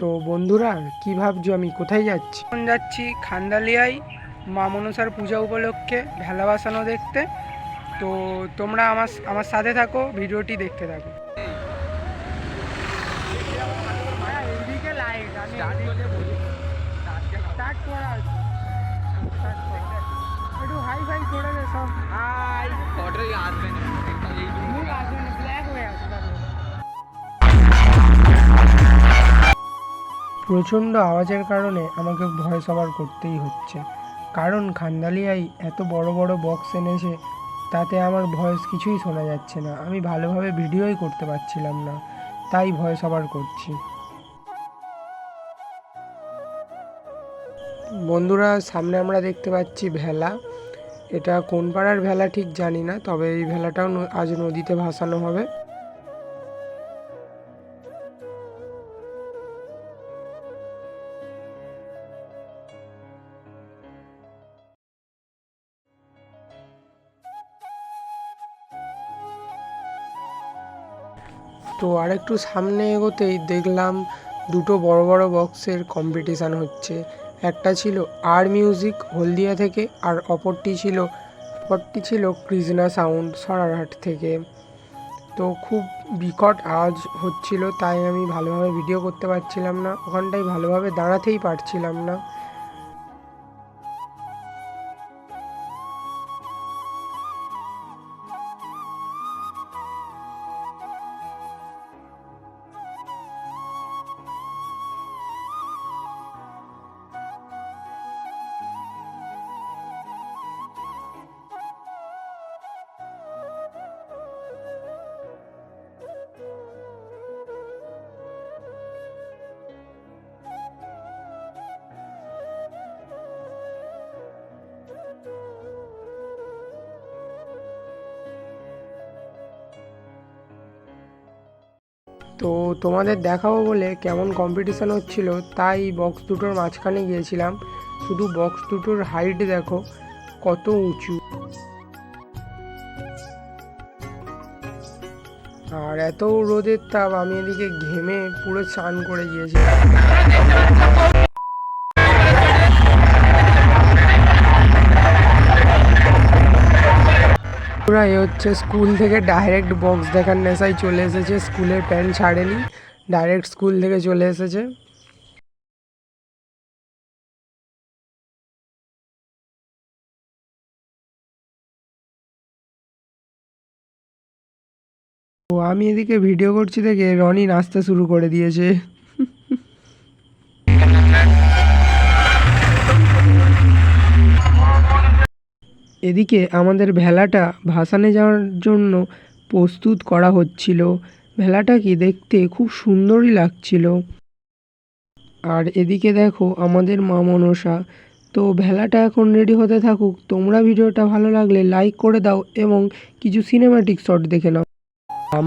তো বন্ধুরা কি ভাবছ? আমি কোথায় যাচ্ছি? এখন যাচ্ছি খান্দালিয়ায় মা মনসার পূজা উপলক্ষে ভেলা বাসানো দেখতে। তো তোমরা আমার আমার সাথে থাকো ভিডিওটি দেখতে থাকো। হাই ফাই করে দে সব হাই অর্ডারই আসবে না। এই আসবে না ব্ল্যাক হয়ে আছে প্রচণ্ড আওয়াজের কারণে আমাকে ভয়েস ওভার করতেই হচ্ছে। কারণ খান্দালিয়ায় এত বড় বড় বক্স এনেছে, তাতে আমার ভয়েস কিছুই শোনা যাচ্ছে না। আমি ভালোভাবে ভিডিওই করতে পারছিলাম না, তাই ভয়েস ওভার করছি। বন্ধুরা, সামনে আমরা দেখতে পাচ্ছি ভেলা। এটা কোন পাড়ার ভেলা ঠিক জানি না, তবে এই ভেলাটাও আজ নদীতে ভাসানো হবে। তো আরেকটু সামনে এগোতেই দেখলাম দুটো বড় বড় বক্সের কম্পিটিশান হচ্ছে। একটা ছিল আর মিউজিক হলদিয়া থেকে আর অপরটি ছিল অপরটি ছিল কৃষ্ণা সাউন্ড সরারহাট থেকে। তো খুব বিকট আওয়াজ হচ্ছিল, তাই আমি ভালোভাবে ভিডিও করতে পারছিলাম না। ওখানটায় ভালোভাবে দাঁড়াতেই পারছিলাম না। তো তোমাদের দেখাবো বলে কেমন কম্পিটিশান হচ্ছিল, তাই বক্স দুটোর মাঝখানে গিয়েছিলাম। শুধু বক্স দুটোর হাইট দেখো, কত উঁচু। আর এত রোদের তাপ, আমি এদিকে ঘেমে পুরো চান করে গিয়েছিলাম। পুরা এ হচ্ছে স্কুল থেকে ডাইরেক্ট বক্স দেখার নেশায় চলে এসেছে, স্কুলের প্যান্ট ছাড়েনি, ডাইরেক্ট স্কুল থেকে চলে এসেছে। ও, আমি এদিকে ভিডিও করছি দেখে রনি নাচতে শুরু করে দিয়েছে। এদিকে আমাদের ভেলাটা ভাসানে যাওয়ার জন্য প্রস্তুত করা হচ্ছিল। ভেলাটাকে দেখতে খুব সুন্দরই লাগছিল। আর এদিকে দেখো আমাদের মা মনসা। তো ভেলাটা এখন রেডি হতে থাকুক। তোমরা ভিডিওটা ভালো লাগলে লাইক করে দাও এবং কিছু সিনেমাটিক শট দেখে নাও।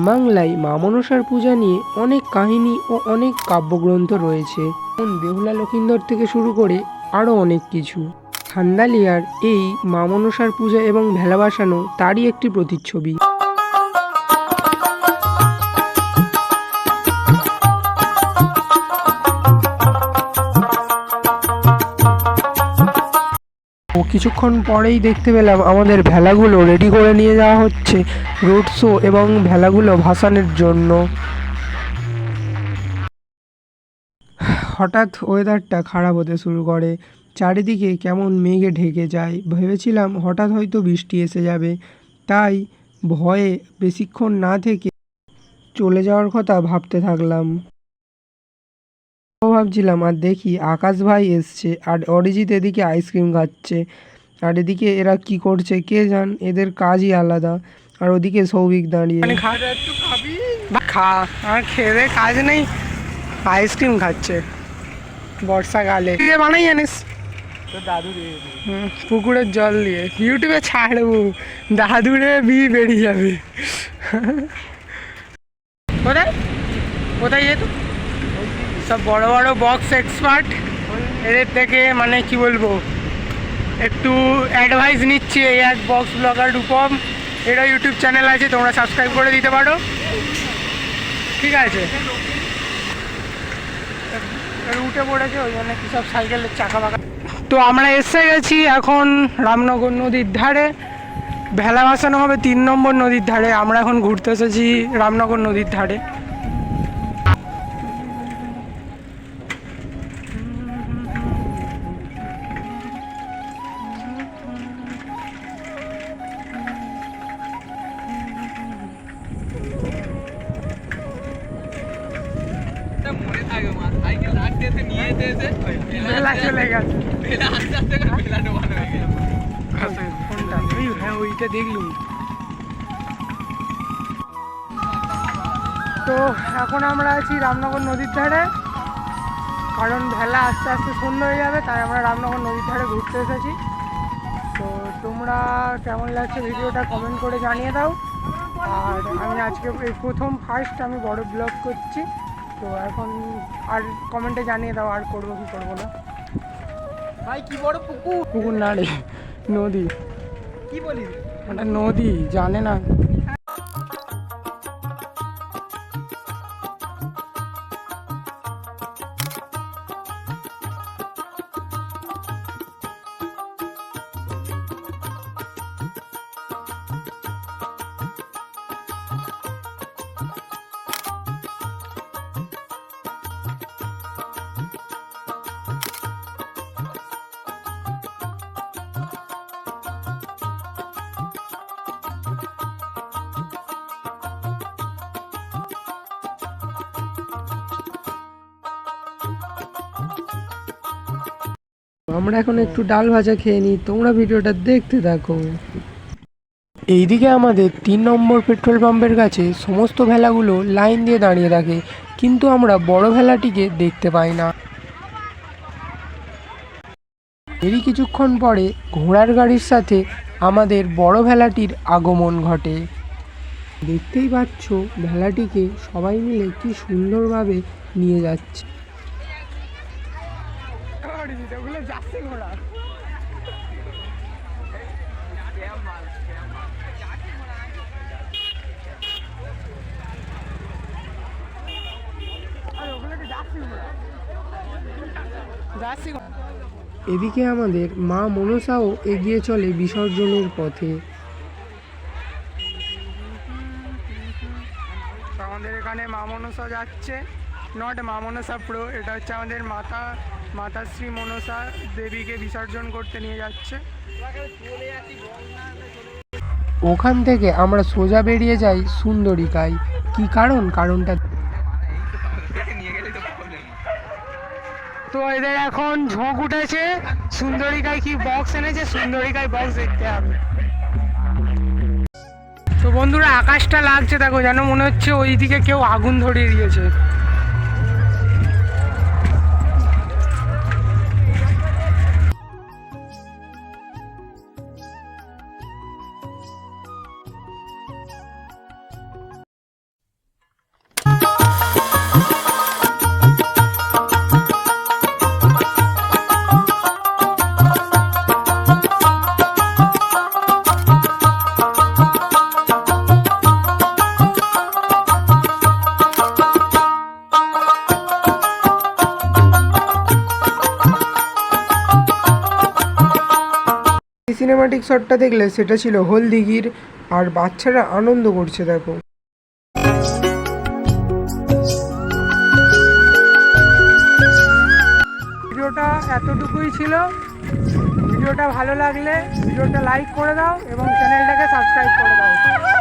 বাংলায় মা মনসার পূজা নিয়ে অনেক কাহিনী ও অনেক কাব্যগ্রন্থ রয়েছে। বেহুলা লক্ষিন্দর থেকে শুরু করে আরও অনেক কিছু। খান্দালিয়ার এই মা মনসার পূজা এবং ভেলা বাসানো তারই একটি প্রতিচ্ছবি। কিছুক্ষণ পরেই দেখতে পেলাম আমাদের ভেলাগুলো রেডি করে নিয়ে যাওয়া হচ্ছে রোড শো এবং ভেলাগুলো ভাসানের জন্য। হঠাৎ ওয়েদারটা খারাপ হতে শুরু করে। চারিদিকে কেমন মেঘে ঢেকে যায়। ভেবেছিলাম হঠাৎ হয়তো বৃষ্টি এসে যাবে। তাই ভয়ে বেশিক্ষণ না থেকে চলে যাওয়ার কথা ভাবতে থাকলাম। ভাবছিলাম, আর দেখি, আকাশ ভাই এসছে আর অরিজিৎ এদিকে আইসক্রিম খাচ্ছে। আর এদিকে এরা কি করছে কে জান, এদের কাজই আলাদা। আর ওদিকে সৌভিক দাঁড়িয়ে। খা আর খেয়ে কাজ নেই। আইসক্রিম খাচ্ছে। বর্ষাকালে। বানাই জানিস পুকুরের জল দিয়ে। ইউটিউবে ছাড়বো। দাদুরে বি বেরিয়ে যাবে। কোথায়? কোথায় যেত? সব বড় বড় বক্স এক্সপার্ট এদের থেকে মানে কি বলব? একটু অ্যাডভাইস নিচ্ছি এই এক বক্স ব্লগার রূপম। এটা ইউটিউব চ্যানেল আছে, তোমরা সাবস্ক্রাইব করে দিতে পারো। ঠিক আছে। উঠে পড়েছে, ওই জন্য কি সব সাইকেলের চাকা ফাঁকা তো আমরা এসে গেছি এখন রামনগর নদীর ধারে। ভেলা ভাসানো হবে তিন নম্বর নদীর ধারে। আমরা এখন ঘুরতে এসেছি রামনগর নদীর ধারে। হয়ে ওইটা তো এখন আমরা আছি রামনগর নদীর ধারে। কারণ ভেলা আস্তে আস্তে সন্ধ্যা হয়ে যাবে, তাই আমরা রামনগর নদীর ধারে ঘুরতে এসেছি। তো তোমরা কেমন লাগছে ভিডিওটা কমেন্ট করে জানিয়ে দাও। আর আমি আজকে প্রথম ফার্স্ট আমি বড় ব্লগ করছি। তো এখন আর কমেন্টে জানিয়ে দাও আর করব কি করব না। ভাই কি বড় পুকুর? পুকুর না রে নদী। কি বলিস? ওটা নদী জানে না। আমরা এখন একটু ডাল ভাজা খেয়ে নিই। তোমরা ভিডিওটা দেখতে থাকো। এইদিকে আমাদের তিন নম্বর পেট্রোল পাম্পের কাছে সমস্ত ভেলাগুলো লাইন দিয়ে দাঁড়িয়ে থাকে, কিন্তু আমরা বড় ভেলাটিকে দেখতে পাই না। এরই কিছুক্ষণ পরে ঘোড়ার গাড়ির সাথে আমাদের বড় ভেলাটির আগমন ঘটে। দেখতেই পাচ্ছ, ভেলাটিকে সবাই মিলে কি সুন্দরভাবে নিয়ে যাচ্ছে। এদিকে আমাদের মা মনসাও এগিয়ে চলে বিসর্জনের পথে। আমাদের এখানে মা মনসা যাচ্ছে। নট মা মনসা প্রো এটা হচ্ছে আমাদের মাতা মাতাশ্রী মনসা দেবীকে বিসর্জন করতে নিয়ে যাচ্ছে। ওখান থেকে আমরা সোজা বেরিয়ে যাই সুন্দরিকায়। কি কারণ? কারণটা তো এদের এখন ঝোঁক উঠেছে। সুন্দরিকায় কি বক্স এনেছে? সুন্দরিকায় বক্স দেখতে হবে। তো বন্ধুরা, আকাশটা লাগছে, দেখো, যেন মনে হচ্ছে ওইদিকে কেউ আগুন ধরিয়ে দিয়েছে। সিনেমাটিক শটটা দেখলে সেটা ছিল হলদিঘির, আর বাচ্চারা আনন্দ করছে, দেখো। ভিডিওটা এতটুকুই ছিল। ভিডিওটা ভালো লাগলে ভিডিওটা লাইক করে দাও এবং চ্যানেলটাকে সাবস্ক্রাইব করে দাও।